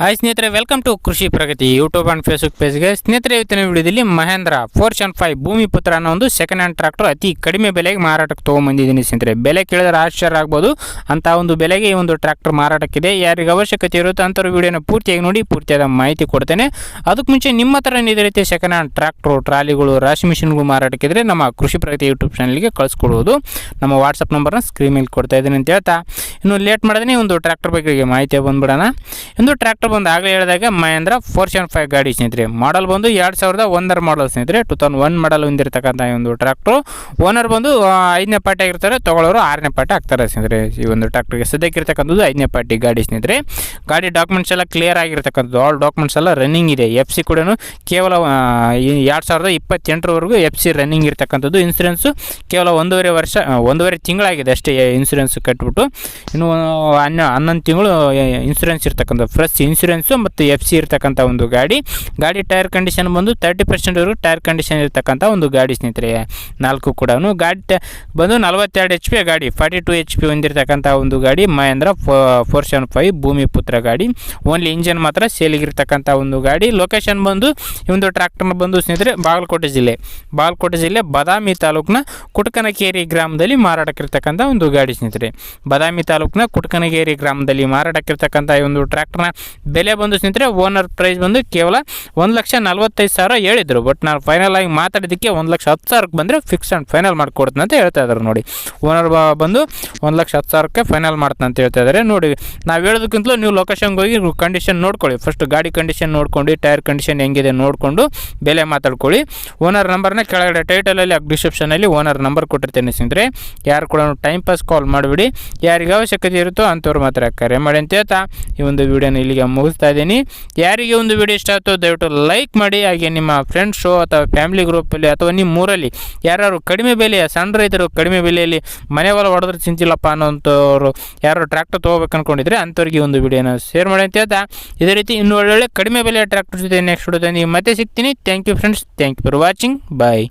Hi ಸ್ನೇಹಿತರೆ welcome to Krishi Pragati YouTube and Facebook ಪೇಜ್ಗೆ ಸ್ನೇಹಿತರೆ, ಇವತ್ತಿನ ವಿಡಿಯೋದಲ್ಲಿ ಮಹೇಂದ್ರ ಫೋರ್ ಸೆವೆನ್ ಫೈವ್ ಭೂಮಿ ಪುತ್ರ ಅನ್ನೋ ಒಂದು ಸೆಕೆಂಡ್ ಹ್ಯಾಂಡ್ ಟ್ರಾಕ್ಟರ್ ಅತಿ ಕಡಿಮೆ ಬೆಲೆಗೆ ಮಾರಾಟಕ್ಕೆ ತೊಗೊಂಬಂದಿದ್ದೀನಿ ಸ್ನೇಹಿತರೆ. ಬೆಲೆ ಕೇಳಿದ್ರೆ ಆಶ್ಚರ್ಯ ಆಗ್ಬೋದು ಅಂತ ಒಂದು ಬೆಲೆಗೆ ಈ ಒಂದು ಟ್ರಾಕ್ಟರ್ ಮಾರಾಟಕ್ಕಿದೆ. ಯಾರಿಗೆ ಅವಶ್ಯಕತೆ ಇರುತ್ತೋ ಅಂಥವ್ರು ವಿಡಿಯೋನ ಪೂರ್ತಿಯಾಗಿ ನೋಡಿ, ಪೂರ್ತಿಯಾದ ಮಾಹಿತಿ ಕೊಡ್ತೇನೆ. ಅದಕ್ಕೆ ಮುಂಚೆ ನಿಮ್ಮ ಹತ್ರ ಇದೇ ರೀತಿ ಸೆಕೆಂಡ್ ಹ್ಯಾಂಡ್ ಟ್ರಾಕ್ಟ್ರು ಟ್ರಾಲಿಗಳು, ರಾಶಿ ಮಿಷಿನ್ಗಳು ಮಾರಾಟಕ್ಕಿದ್ರೆ ನಮ್ಮ ಕೃಷಿ ಪ್ರಗತಿ ಯೂಟ್ಯೂಬ್ ಚಾನಲ್ಗೆ ಕಳಿಸ್ಕೊಡ್ಬೋದು. ನಮ್ಮ ವಾಟ್ಸಪ್ ನಂಬರ್ನ ಸ್ಕ್ರೀನ್ ಮೇಲೆ ಕೊಡ್ತಾ ಇದ್ದೀನಿ ಅಂತ ಹೇಳ್ತಾ. ಇನ್ನು ಲೇಟ್ ಮಾಡಿದ್ರೆ ಒಂದು ಟ್ರ್ಯಾಕ್ಟರ್ ಬಗ್ಗೆ ಮಾಹಿತಿ ಬಂದ್ಬಿಡೋಣ. ಒಂದು ಟ್ರ್ಯಾಕ್ಟರ್ ಬಂದು ಆಗಲೇ ಹೇಳಿದಾಗ ಮಹೇಂದ್ರ ಫೋರ್ ಸೆವೆನ್ ಫೈವ್ ಗಾಡಿ ಸ್ನೇಹಿತರೆ. ಮಾಡಲ್ ಬಂದು ಎರಡು ಸಾವಿರದ ಒಂದರ ಮಾಡಲ್ ಸ್ನೇಹಿತರೆ. ಟೂ ತೌಸಂಡ್ ಒನ್ ಮಾಡಲ್ ಹೊಂದಿರತಕ್ಕಂಥ ಈ ಒಂದು ಟ್ರ್ಯಾಕ್ಟ್ರು ಓನರ್ ಬಂದು ಐದನೇ ಪಾರ್ಟಿ ಆಗಿರ್ತಾರೆ. ತಗೊಳ್ಳೋರು ಆರನೇ ಪಾರ್ಟಿ ಆಗ್ತಾರೆ ಸ್ನೇಹಿತರೆ. ಈ ಒಂದು ಟ್ರ್ಯಾಕ್ಟರ್ಗೆ ಸದ್ಯಕ್ಕಿರ್ತಕ್ಕಂಥದ್ದು ಐದನೇ ಪಾರ್ಟಿ ಗಾಡಿ ಸ್ನೇಹಿತರೆ. ಗಾಡಿ ಡಾಕ್ಯುಮೆಂಟ್ಸ್ ಎಲ್ಲ ಕ್ಲಿಯರ್ ಆಗಿರ್ತಕ್ಕಂಥದ್ದು. ಆಲ್ ಡಾಕ್ಯುಮೆಂಟ್ಸ್ ಎಲ್ಲ ರನ್ನಿಂಗ್ ಇದೆ. ಎಫ್ ಸಿ ಕೂಡ ಕೇವಲ ಎರಡು ಸಾವಿರದ ಇಪ್ಪತ್ತೆಂಟರವರೆಗೂ ಎಫ್ ಸಿ ರನ್ನಿಂಗ್ ಇರ್ತಕ್ಕಂಥದ್ದು. ಇನ್ಸೂರೆನ್ಸು ಕೇವಲ ಒಂದೂವರೆ ವರ್ಷ ಒಂದೂವರೆ ತಿಂಗಳಾಗಿದೆ ಅಷ್ಟೇ ಇನ್ಸೂರೆನ್ಸ್ ಕಟ್ಬಿಟ್ಟು. ಇನ್ನು ಹನ್ನ, ಹನ್ನೊಂದು ತಿಂಗಳು ಇನ್ಸೂರೆನ್ಸ್ ಇರ್ತಕ್ಕಂಥ ಫ್ರೆಶ್ ಇನ್ಸೂರೆನ್ಸು ಮತ್ತು ಎಫ್ ಸಿ ಇರ್ತಕ್ಕಂಥ ಒಂದು ಗಾಡಿ. ಗಾಡಿ ಟೈರ್ ಕಂಡೀಷನ್ ಬಂದು ತರ್ಟಿ ಪರ್ಸೆಂಟ್ವರೆಗೂ ಟೈರ್ ಕಂಡೀಷನ್ ಇರ್ತಕ್ಕಂಥ ಒಂದು ಗಾಡಿ ಸ್ನೇಹಿತರೆ, ನಾಲ್ಕು ಕೂಡ ಗಾಡಿ ಬಂದು ನಲವತ್ತೆರಡು ಎಚ್ ಪಿ ಗಾಡಿ ಫಾರ್ಟಿ ಟು ಎಚ್ ಪಿ ಹೊಂದಿರತಕ್ಕಂಥ ಒಂದು ಗಾಡಿ, ಮಹೇಂದ್ರ ಫೋರ್ ಸೆವೆನ್ ಫೈವ್ ಭೂಮಿ ಪುತ್ರ ಗಾಡಿ. ಓನ್ಲಿ ಇಂಜನ್ ಮಾತ್ರ ಸೇಲಿಗಿರ್ತಕ್ಕಂಥ ಒಂದು ಗಾಡಿ. ಲೊಕೇಶನ್ ಬಂದು ಇವೊಂದು ಟ್ರ್ಯಾಕ್ಟರ್ನ ಬಂದು ಸ್ನೇಹಿತರೆ, ಬಾಗಲಕೋಟೆ ಜಿಲ್ಲೆ. ಬಾಗಲಕೋಟೆ ಜಿಲ್ಲೆ ಬದಾಮಿ ತಾಲೂಕಿನ ಕುಟಕನಕೇರಿ ಗ್ರಾಮದಲ್ಲಿ ಮಾರಾಟಕ್ಕಿರ್ತಕ್ಕಂಥ ಒಂದು ಗಾಡಿ ಸ್ನೇಹಿತರೆ. ಬದಾಮಿ ತಾಲೂಕಿನ ಕುಟಕನಗೇರಿ ಗ್ರಾಮದಲ್ಲಿ ಮಾರಾಟಕ್ಕಿರ್ತಕ್ಕಂಥ ಒಂದು ಟ್ರ್ಯಾಕ್ಟರ್ನ ಬೆಲೆ ಬಂದು ಸ್ನೇಹಿತರೆ ಓನರ್ ಪ್ರೈಸ್ ಬಂದು ಕೇವಲ ಒಂದು ಲಕ್ಷ ನಲ್ವತ್ತೈದು ಸಾವಿರ ಹೇಳಿದರು. ಬಟ್ ನಾನು ಫೈನಲ್ ಆಗಿ ಮಾತಾಡಿದ್ದಕ್ಕೆ ಒಂದು ಲಕ್ಷ ಹತ್ತು ಸಾವಿರಕ್ಕೆ ಬಂದರೆ ಫಿಕ್ಸ್ ಆ್ಯಂಡ್ ಫೈನಲ್ ಮಾಡಿಕೊಡ್ತೀನಿ ಅಂತ ಹೇಳ್ತಾ ಇದ್ದಾರೆ ನೋಡಿ. ಓನರ್ ಬಂದು ಒಂದು ಲಕ್ಷ ಹತ್ತು ಸಾವಿರಕ್ಕೆ ಫೈನಲ್ ಮಾಡ್ತಾನೆ ಅಂತ ಹೇಳ್ತಾ ಇದ್ದಾರೆ ನೋಡಿ, ನಾವು ಹೇಳೋದಕ್ಕಿಂತಲೂ ನೀವು ಲೊಕೇಶನ್ಗೆ ಹೋಗಿ ಕಂಡೀಷನ್ ನೋಡ್ಕೊಳ್ಳಿ. ಫಸ್ಟ್ ಗಾಡಿ ಕಂಡೀಷನ್ ನೋಡ್ಕೊಂಡು ಟೈರ್ ಕಂಡೀಷನ್ ಹೆಂಗಿದೆ ನೋಡಿಕೊಂಡು ಬೆಲೆ ಮಾತಾಡ್ಕೊಳ್ಳಿ. ಓನರ್ ನಂಬರ್ನ ಕೆಳಗಡೆ ಟೈಟಲಲ್ಲಿ ಡಿಸ್ಕ್ರಿಪ್ಷನಲ್ಲಿ ಓನರ್ ನಂಬರ್ ಕೊಟ್ಟಿರ್ತೇನೆ ಸ್ನೇಹಿತರೆ. ಯಾರು ಕೂಡ ಟೈಮ್ ಪಾಸ್ ಕಾಲ್ ಮಾಡಿಬಿಡಿ. ಯಾರಿಗೆ ಅವಶ್ಯಕತೆ ಇರುತ್ತೋ ಅಂಥವ್ರು ಮಾತ್ರ ಕರೆ ಮಾಡಿ ಅಂತ ಹೇಳ್ತಾ ಈ ಒಂದು ವಿಡಿಯೋನ ಇಲ್ಲಿಗೆ ಮುಗಿಸ್ತಾ ಇದ್ದೀನಿ. ಯಾರಿಗೆ ಒಂದು ವಿಡಿಯೋ ಇಷ್ಟ ಆಯಿತು ದಯವಿಟ್ಟು ಲೈಕ್ ಮಾಡಿ. ಹಾಗೆ ನಿಮ್ಮ ಫ್ರೆಂಡ್ಸು ಅಥವಾ ಫ್ಯಾಮಿಲಿ ಗ್ರೂಪಲ್ಲಿ ಅಥವಾ ನಿಮ್ಮ ಊರಲ್ಲಿ ಯಾರು ಕಡಿಮೆ ಬೆಲೆಯ, ಸಣ್ಣ ರೈತರು ಕಡಿಮೆ ಬೆಲೆಯಲ್ಲಿ ಮನೆ ಹೊಲ ಹೊಡೆದ್ರೆ ಚಿಂತಿಲ್ಲಪ್ಪ ಅನ್ನೋಂಥವ್ರು ಯಾರು ಟ್ರ್ಯಾಕ್ಟರ್ ತೊಗೋಬೇಕು ಅಂದ್ಕೊಂಡಿದ್ರೆ ಅಂಥವ್ರಿಗೆ ಒಂದು ವಿಡಿಯೋನ ಶೇರ್ ಮಾಡಿ ಅಂತ ಹೇಳ್ತಾ. ಇದೇ ರೀತಿ ಇನ್ನೂ ಒಳ್ಳೊಳ್ಳೆ ಕಡಿಮೆ ಬೆಲೆಯ ಟ್ರ್ಯಾಕ್ಟರ್ ಜೊತೆ ನೆಕ್ಸ್ಟ್ ವಿಡಿಯೋದಲ್ಲಿ ಮತ್ತೆ ಸಿಗ್ತೀನಿ. Thank you friends thank you for watching bye